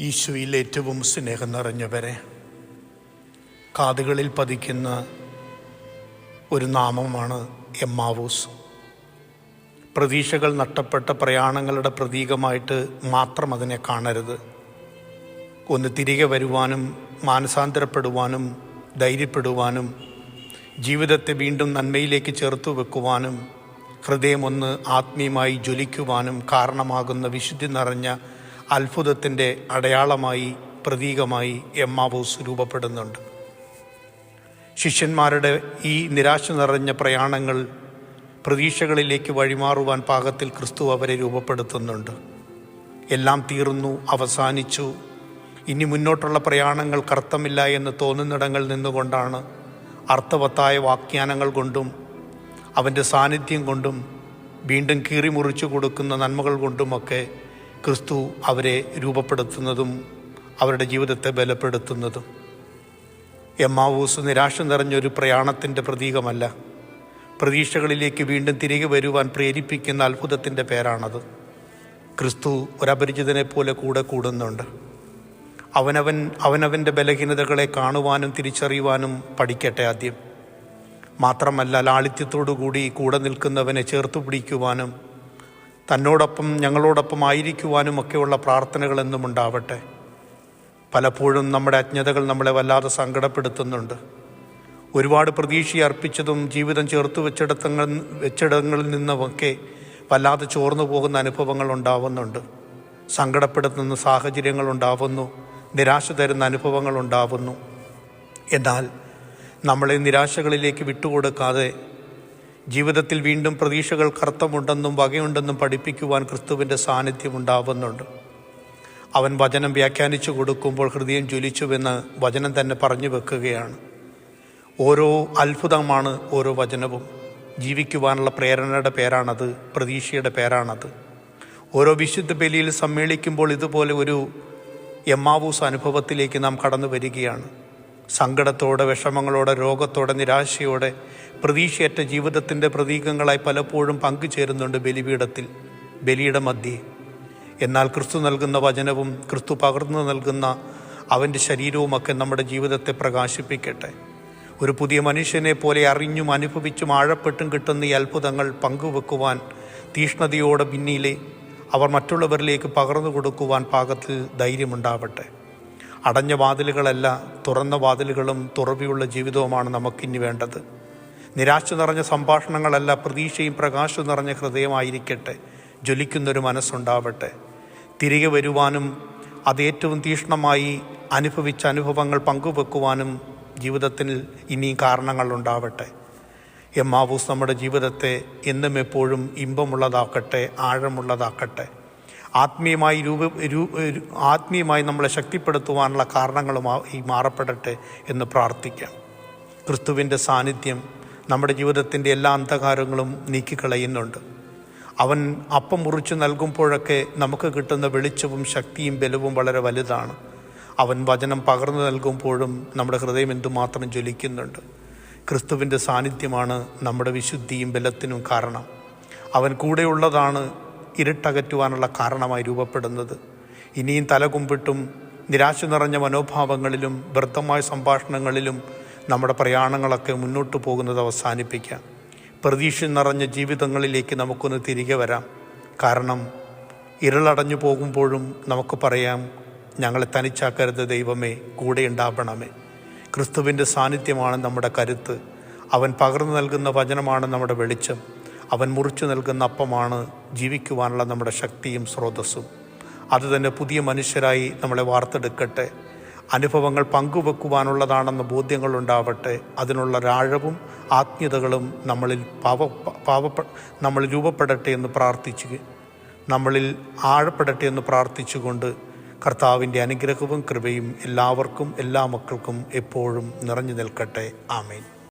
ഈശോയിൽ ഏറ്റവും സ്നേഹം നിറഞ്ഞവരെ കാതുകളിൽ പതിക്കുന്ന ഒരു നാമമാണ് എമ്മാവൂസ്. പ്രതീക്ഷകൾ നഷ്ടപ്പെട്ട പ്രയാണങ്ങളുടെ പ്രതീകമായിട്ട് മാത്രം അതിനെ കാണരുത്. ഒന്ന് തിരികെ വരുവാനും മാനസാന്തരപ്പെടുവാനും ധൈര്യപ്പെടുവാനും ജീവിതത്തെ വീണ്ടും നന്മയിലേക്ക് ചേർത്തു വെക്കുവാനും ഹൃദയമൊന്ന് ആത്മീയമായി ജ്വലിക്കുവാനും കാരണമാകുന്ന വിശുദ്ധി നിറഞ്ഞ അത്ഭുതത്തിന്റെ അടയാളമായി പ്രതീകമായി എമ്മാവൂസ് രൂപപ്പെടുന്നുണ്ട്. ശിഷ്യന്മാരുടെ ഈ നിരാശ നിറഞ്ഞ പ്രയാണങ്ങൾ പ്രതീക്ഷകളിലേക്ക് വഴിമാറുവാൻ പാകത്തിൽ ക്രിസ്തു അവരെ രൂപപ്പെടുത്തുന്നുണ്ട്. എല്ലാം തീർന്നു അവസാനിച്ചു. ഇനി മുന്നോട്ടുള്ള പ്രയാണങ്ങൾ കർത്തമില്ല എന്ന് തോന്നുന്നിടങ്ങളിൽ നിന്നുകൊണ്ടാണ് അർത്ഥവത്തായ വാക്യാനങ്ങൾ കൊണ്ടും അവന്റെ സാന്നിധ്യം കൊണ്ടും വീണ്ടും കീറി മുറിച്ചു കൊടുക്കുന്ന നന്മകൾ കൊണ്ടുമൊക്കെ ക്രിസ്തു അവരെ രൂപപ്പെടുത്തുന്നതും അവരുടെ ജീവിതത്തെ ബലപ്പെടുത്തുന്നതും. എമ്മാവൂസ് നിരാശ നിറഞ്ഞൊരു പ്രയാണത്തിന്റെ പ്രതീകമല്ല. പ്രതീക്ഷകളിലേക്ക് വീണ്ടും തിരികെ വരുവാൻ പ്രേരിപ്പിക്കുന്ന അത്ഭുതത്തിന്റെ പേരാണത്. ക്രിസ്തു ഒരപരിചിതനെ പോലെ കൂടെ കൂടുന്നുണ്ട്. അവനവൻ അവനവന്റെ ബലഹീനതകളെ കാണുവാനും തിരിച്ചറിയുവാനും പഠിക്കട്ടെ ആദ്യം. മാത്രമല്ല ലാളിത്യത്തോടുകൂടി കൂടെ നിൽക്കുന്നവനെ ചേർത്ത് പിടിക്കുവാനും തന്നോടൊപ്പം ഞങ്ങളോടൊപ്പം ആയിരിക്കുവാനും ഒക്കെയുള്ള പ്രാർത്ഥനകളെന്നും ഉണ്ടാവട്ടെ. പലപ്പോഴും നമ്മുടെ അജ്ഞതകൾ നമ്മളെ വല്ലാതെ സങ്കടപ്പെടുത്തുന്നുണ്ട്. ഒരുപാട് പ്രതീക്ഷ അർപ്പിച്ചതും ജീവിതം ചേർത്ത് വെച്ചിടത്തങ്ങൾ വെച്ചിടങ്ങളിൽ നിന്നുമൊക്കെ വല്ലാതെ ചോർന്നു പോകുന്ന അനുഭവങ്ങൾ ഉണ്ടാവുന്നുണ്ട്. സങ്കടപ്പെടുത്തുന്ന സാഹചര്യങ്ങൾ ഉണ്ടാവുന്നു. നിരാശ തരുന്ന അനുഭവങ്ങൾ ഉണ്ടാവുന്നു. എന്നാൽ നമ്മളെ നിരാശകളിലേക്ക് വിട്ടുകൊടുക്കാതെ ജീവിതത്തിൽ വീണ്ടും പ്രതീക്ഷകൾ കർത്തമുണ്ടെന്നും വകയുണ്ടെന്നും പഠിപ്പിക്കുവാൻ ക്രിസ്തുവിന്റെ സാന്നിധ്യം ഉണ്ടാവുന്നുണ്ട്. അവൻ വചനം വ്യാഖ്യാനിച്ചു കൊടുക്കുമ്പോൾ ഹൃദയം ജ്വലിച്ചുവെന്ന് വചനം തന്നെ പറഞ്ഞു വെക്കുകയാണ്. ഓരോ അത്ഭുതമാണ് ഓരോ വചനവും. ജീവിക്കുവാനുള്ള പ്രേരണയുടെ പേരാണത് പ്രതീക്ഷയുടെ പേരാണത്. ഓരോ വിശുദ്ധ ബലിയിൽ സമ്മേളിക്കുമ്പോൾ ഇതുപോലെ ഒരു എമ്മാവൂസ് അനുഭവത്തിലേക്ക് നാം കടന്നു വരികയാണ്. സങ്കടത്തോടെ വിഷമങ്ങളോടെ രോഗത്തോടെ നിരാശയോടെ പ്രതീക്ഷയറ്റ ജീവിതത്തിന്റെ പ്രതീകങ്ങളായി പലപ്പോഴും പങ്കുചേരുന്നുണ്ട് ബലിപീഠത്തിൽ ബലിയുടെ മധ്യേ. എന്നാൽ ക്രിസ്തു നൽകുന്ന വചനവും ക്രിസ്തു പകർന്നു നൽകുന്ന അവന്റെ ശരീരവുമൊക്കെ നമ്മുടെ ജീവിതത്തെ പ്രകാശിപ്പിക്കട്ടെ. ഒരു പുതിയ മനുഷ്യനെ പോലെ അറിഞ്ഞും അനുഭവിച്ചും ആഴപ്പെട്ടും കിട്ടുന്ന ഈ അത്ഭുതങ്ങൾ പങ്കുവെക്കുവാൻ തീഷ്ണതയോടെ പിന്നിലെ അവർ മറ്റുള്ളവരിലേക്ക് പകർന്നു കൊടുക്കുവാൻ പാകത്തിൽ ധൈര്യമുണ്ടാവട്ടെ. അടഞ്ഞ വാതിലുകളല്ല തുറന്ന വാതിലുകളും തുറവിയുള്ള ജീവിതവുമാണ് നമുക്കിനി വേണ്ടത്. നിരാശ നിറഞ്ഞ സംഭാഷണങ്ങളല്ല പ്രതീക്ഷയും പ്രകാശവും നിറഞ്ഞ ഹൃദയമായിരിക്കട്ടെ ജ്വലിക്കുന്നൊരു മനസ്സുണ്ടാവട്ടെ. തിരികെ വരുവാനും അതേറ്റവും തീഷ്ണമായി അനുഭവിച്ച അനുഭവങ്ങൾ പങ്കുവെക്കുവാനും ജീവിതത്തിൽ ഇനിയും കാരണങ്ങളുണ്ടാവട്ടെ എം ആവൂസ് നമ്മുടെ ജീവിതത്തെ എന്നും എപ്പോഴും ഇമ്പമുള്ളതാക്കട്ടെ ആഴമുള്ളതാക്കട്ടെ. ആത്മീയമായി രൂപ ആത്മീയമായി നമ്മളെ ശക്തിപ്പെടുത്തുവാനുള്ള കാരണങ്ങളുമായി മാറപ്പെടട്ടെ എന്ന് പ്രാർത്ഥിക്കാം. ക്രിസ്തുവിന്റെ സാന്നിധ്യം നമ്മുടെ ജീവിതത്തിന്റെ എല്ലാ അന്ധകാരങ്ങളും നീക്കിക്കളയുന്നുണ്ട്. അവൻ അപ്പം മുറിച്ചു നൽകുമ്പോഴൊക്കെ നമുക്ക് കിട്ടുന്ന വെളിച്ചവും ശക്തിയും ബലവും വളരെ വലുതാണ്. അവൻ വചനം പകർന്നു നൽകുമ്പോഴും നമ്മുടെ ഹൃദയം എന്തുമാത്രം ജ്വലിക്കുന്നുണ്ട്. ക്രിസ്തുവിന്റെ സാന്നിധ്യമാണ് നമ്മുടെ വിശുദ്ധിയും ബലത്തിനും കാരണം. അവൻ കൂടെയുള്ളതാണ് ഇരുട്ടകറ്റുവാനുള്ള കാരണമായി രൂപപ്പെടുന്നത്. ഇനിയും തലകുമ്പിട്ടും നിരാശ നിറഞ്ഞ മനോഭാവങ്ങളിലും വ്യർത്ഥമായ സംഭാഷണങ്ങളിലും നമ്മുടെ പ്രയാണങ്ങളൊക്കെ മുന്നോട്ട് പോകുന്നത് അവസാനിപ്പിക്കാം. പ്രതീക്ഷ നിറഞ്ഞ ജീവിതങ്ങളിലേക്ക് നമുക്കൊന്ന് തിരികെ വരാം. കാരണം ഇരുളടഞ്ഞു പോകുമ്പോഴും നമുക്ക് പറയാം ഞങ്ങളെ തനിച്ചാക്കരുത് ദൈവമേ കൂടെ ഉണ്ടാവണമേ. ക്രിസ്തുവിന്റെ സാന്നിധ്യമാണ് നമ്മുടെ കരുത്ത്. അവൻ പകർന്നു നൽകുന്ന വചനമാണ് നമ്മുടെ വെളിച്ചം. അവൻ മുറിച്ചു നൽകുന്ന അപ്പമാണ് ജീവിക്കുവാനുള്ള നമ്മുടെ ശക്തിയും സ്രോതസ്സും. അതുതന്നെ പുതിയ മനുഷ്യരായി നമ്മളെ വാർത്തെടുക്കട്ടെ. അനുഭവങ്ങൾ പങ്കുവെക്കുവാനുള്ളതാണെന്ന ബോധ്യങ്ങൾ ഉണ്ടാവട്ടെ. അതിനുള്ള ഒരാഴവും ആത്മീയതകളും നമ്മളിൽ പാവ പാവ നമ്മൾ രൂപപ്പെടട്ടെ എന്ന് പ്രാർത്ഥിച്ച് നമ്മളിൽ ആഴപ്പെടട്ടെ എന്ന് പ്രാർത്ഥിച്ചുകൊണ്ട് കർത്താവിന്റെ അനുഗ്രഹവും കൃപയും എല്ലാവർക്കും എല്ലാ മക്കൾക്കും എപ്പോഴും നിറഞ്ഞു നിൽക്കട്ടെ. ആമേൻ.